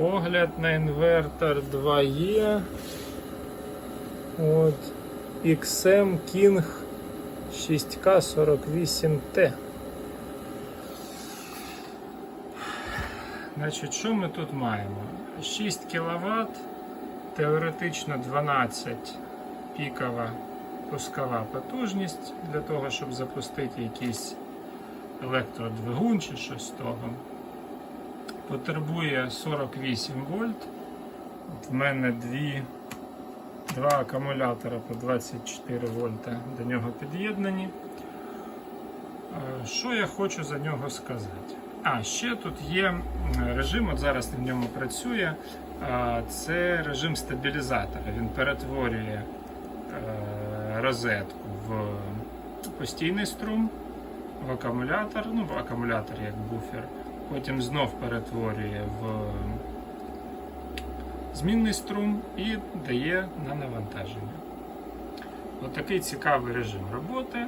Огляд на інвертор 2E. От. XM King 6K48T. Значить, що ми тут маємо? 6 кВт, теоретично 12 пікова пускова потужність для того, щоб запустити якийсь електродвигун чи щось з того. Потребує 48 вольт. В мене дві, два акумулятора по 24 вольта до нього під'єднані. Е, Що я хочу за нього сказати? А, ще тут є режим, от зараз на ньому працює. Це режим стабілізатора. Він перетворює е, розетку в постійний струм, в акумулятор, ну в акумулятор як буфер. Потім знов перетворює в змінний струм і дає на навантаження. Отакий цікавий режим роботи.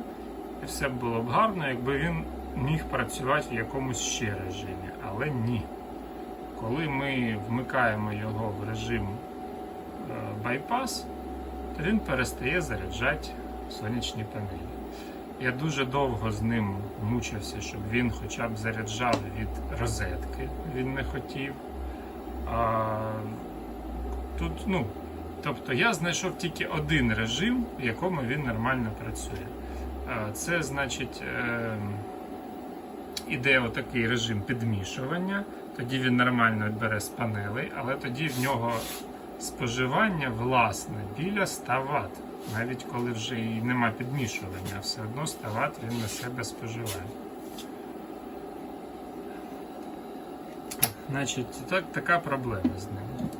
І все було б гарно, якби він міг працювати в якомусь ще режимі. Але ні. Коли ми вмикаємо його в режим е, байпас, то він перестає заряджати сонячні панелі. Я дуже довго з ним мучився, щоб він хоча б заряджав від розетки. Він не хотів. А, тут, ну, тобто я знайшов тільки один режим, в якому він нормально працює. А, Це значить е, отакий режим підмішування, тоді він нормально бере з панелей, але тоді в нього споживання власне біля 100 Вт. Навіть коли вже і нема підмішування, все одно 100 Вт він на себе споживає. Значить, так, така проблема з ним.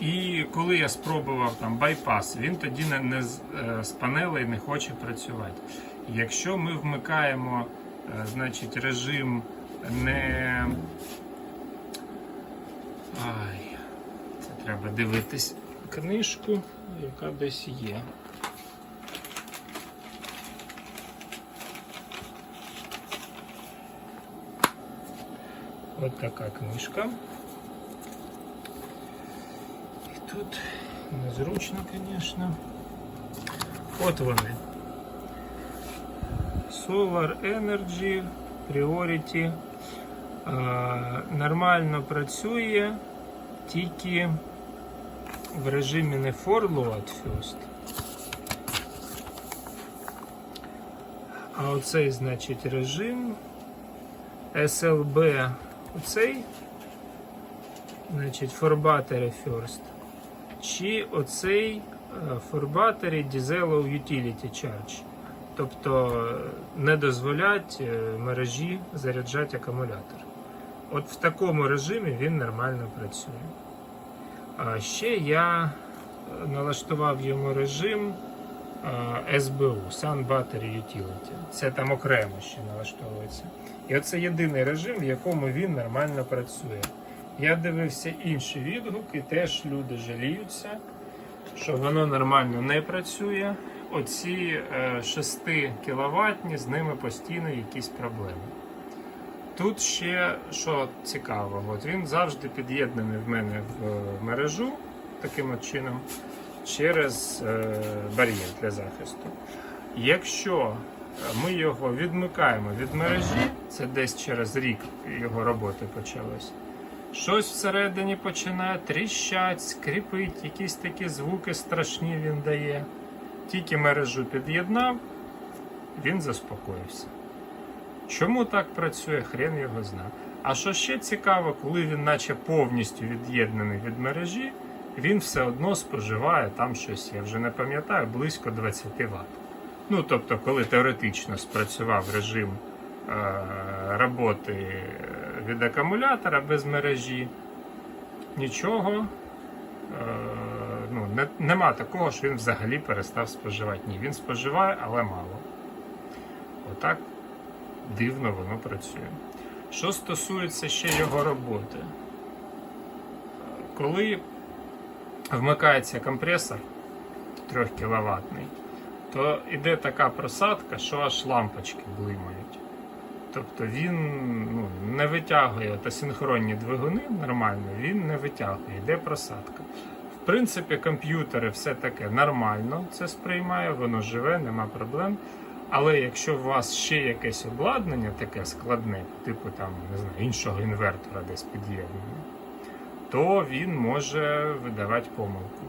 І коли я спробував там байпас, він тоді не, не з, е, панелей не хоче працювати. Якщо ми вмикаємо е, значить, режим не. Ай, треба дивитись книжку, яка десь є. От така книжка. І тут незручно, звісно. От вони. Solar Energy Priority. Е, Нормально працює тільки в режимі не for load first. А оцей, значить, режим SLB оцей, значить, for battery first. Чи оцей е, for battery diesel utility charge. Тобто е, не дозволять е, мережі заряджати акумулятор. От в такому режимі він нормально працює. А ще я е, налаштував йому режим е, SBU, Sun Battery Utility. Це там окремо ще налаштовується. І оце єдиний режим, в якому він нормально працює. Я дивився інші відгуки, теж люди жаліються, що воно нормально не працює. Оці е, 6 кВт, з ними постійно якісь проблеми. Тут ще що цікаво, от він завжди під'єднаний в мене в мережу таким от чином через е, бар'єр для захисту. Якщо ми його відмикаємо від мережі, це десь через рік його роботи почалось. Щось всередині починає тріщать, скрипить, якісь такі звуки страшні він дає. Тільки мережу під'єднав, він заспокоївся. Чому так працює, хрен його зна. А що ще цікаво, коли він наче повністю від'єднаний від мережі, він все одно споживає там щось, я вже не пам'ятаю, близько 20 Вт. Ну, тобто, коли теоретично спрацював режим е, роботи від акумулятора без мережі, нічого, е, ну, не, нема такого, що він взагалі перестав споживати. Ні, він споживає, але мало. Отак дивно воно працює. Що стосується ще його роботи, коли вмикається компресор 3 кВт, то йде така просадка, що аж лампочки блимають. Тобто він ну, не витягує та синхронні двигуни нормально, він не витягує, йде просадка. В принципі, комп'ютери все таке нормально це сприймає, воно живе, нема проблем. Але якщо у вас ще якесь обладнання таке складне, типу там, не знаю, іншого інвертора десь під'єднання, то він може видавати помилку.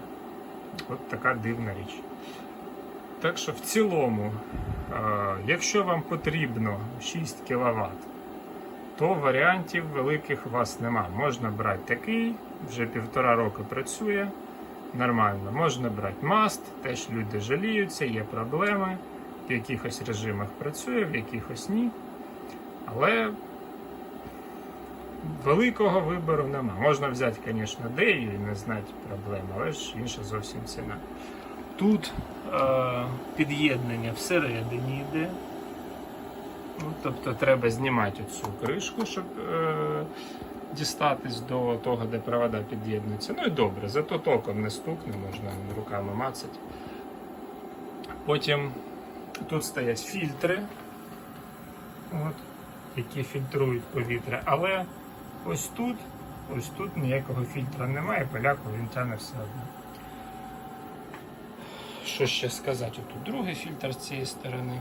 От така дивна річ. Так що в цілому, якщо вам потрібно 6 кВт, то варіантів великих у вас нема. Можна брати такий, вже півтора року працює нормально. Можна брати маст, теж люди жаліються, є проблеми. В якихось режимах працює, в якихось ні. Але великого вибору нема. Можна взяти, звісно, дею і не знати проблем, але ж інша зовсім ціна. Тут е, під'єднання всередині йде. Ну, тобто треба знімати цю кришку, щоб е, дістатись до того, де провода під'єднуються. Ну і добре, зато током не стукне, можна руками мацати. Потім тут стоять фільтри, от, які фільтрують повітря. Але ось тут, ось тут ніякого фільтра немає, поляку він тягне все одно. Що ще сказати? Тут другий фільтр з цієї сторони.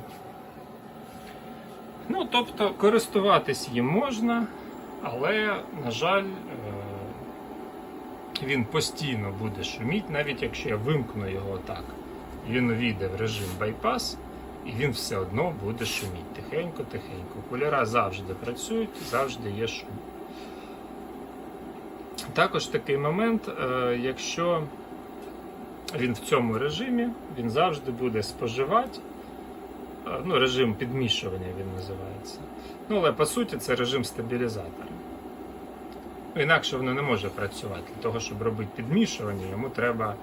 Ну, тобто, користуватись їм можна, але, на жаль, е, він постійно буде шуміти, навіть якщо я вимкну його так. Він увійде в режим байпас, і він все одно буде шуміти. Тихенько, тихенько. Кулера завжди працюють, завжди є шум. Також такий момент, е, якщо він в цьому режимі, він завжди буде споживати. е, Ну, режим підмішування він називається. Ну, але по суті це режим стабілізатора. Ну, інакше воно не може працювати. Для того, щоб робити підмішування, йому треба.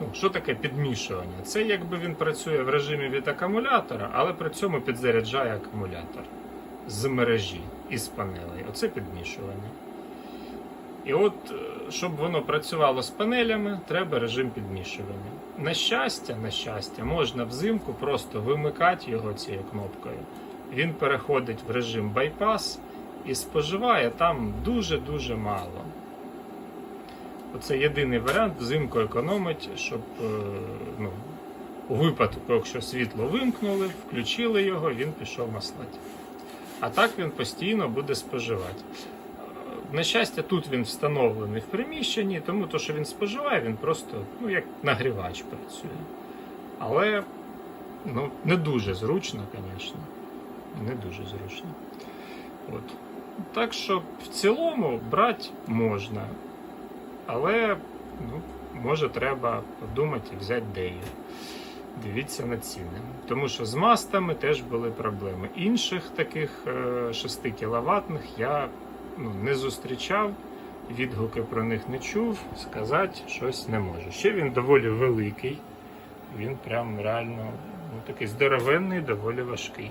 Ну, що таке підмішування? Це якби він працює в режимі від акумулятора, але при цьому підзаряджає акумулятор з мережі із панелей. Оце підмішування. І от, е, щоб воно працювало з панелями, треба режим підмішування. На щастя, на щастя, можна взимку просто вимикати його цією кнопкою. Він переходить в режим байпас і споживає там дуже-дуже мало. Оце єдиний варіант взимку економить, щоб е, ну, у випадку, якщо світло вимкнули, включили його, він пішов маслати. А так він постійно буде споживати. Е, На щастя, тут він встановлений в приміщенні, тому то, що він споживає, він просто ну, як нагрівач працює. Але ну, не дуже зручно, звісно. Не дуже зручно. От. Так що в цілому брати можна. Але ну, може треба подумати і взяти дею. Дивіться на ціни. Тому що з мастами теж були проблеми. Інших таких е, 6 кВт я ну, не зустрічав, відгуки про них не чув, сказати щось не можу. Ще він доволі великий, він прям реально ну, такий здоровенний, доволі важкий.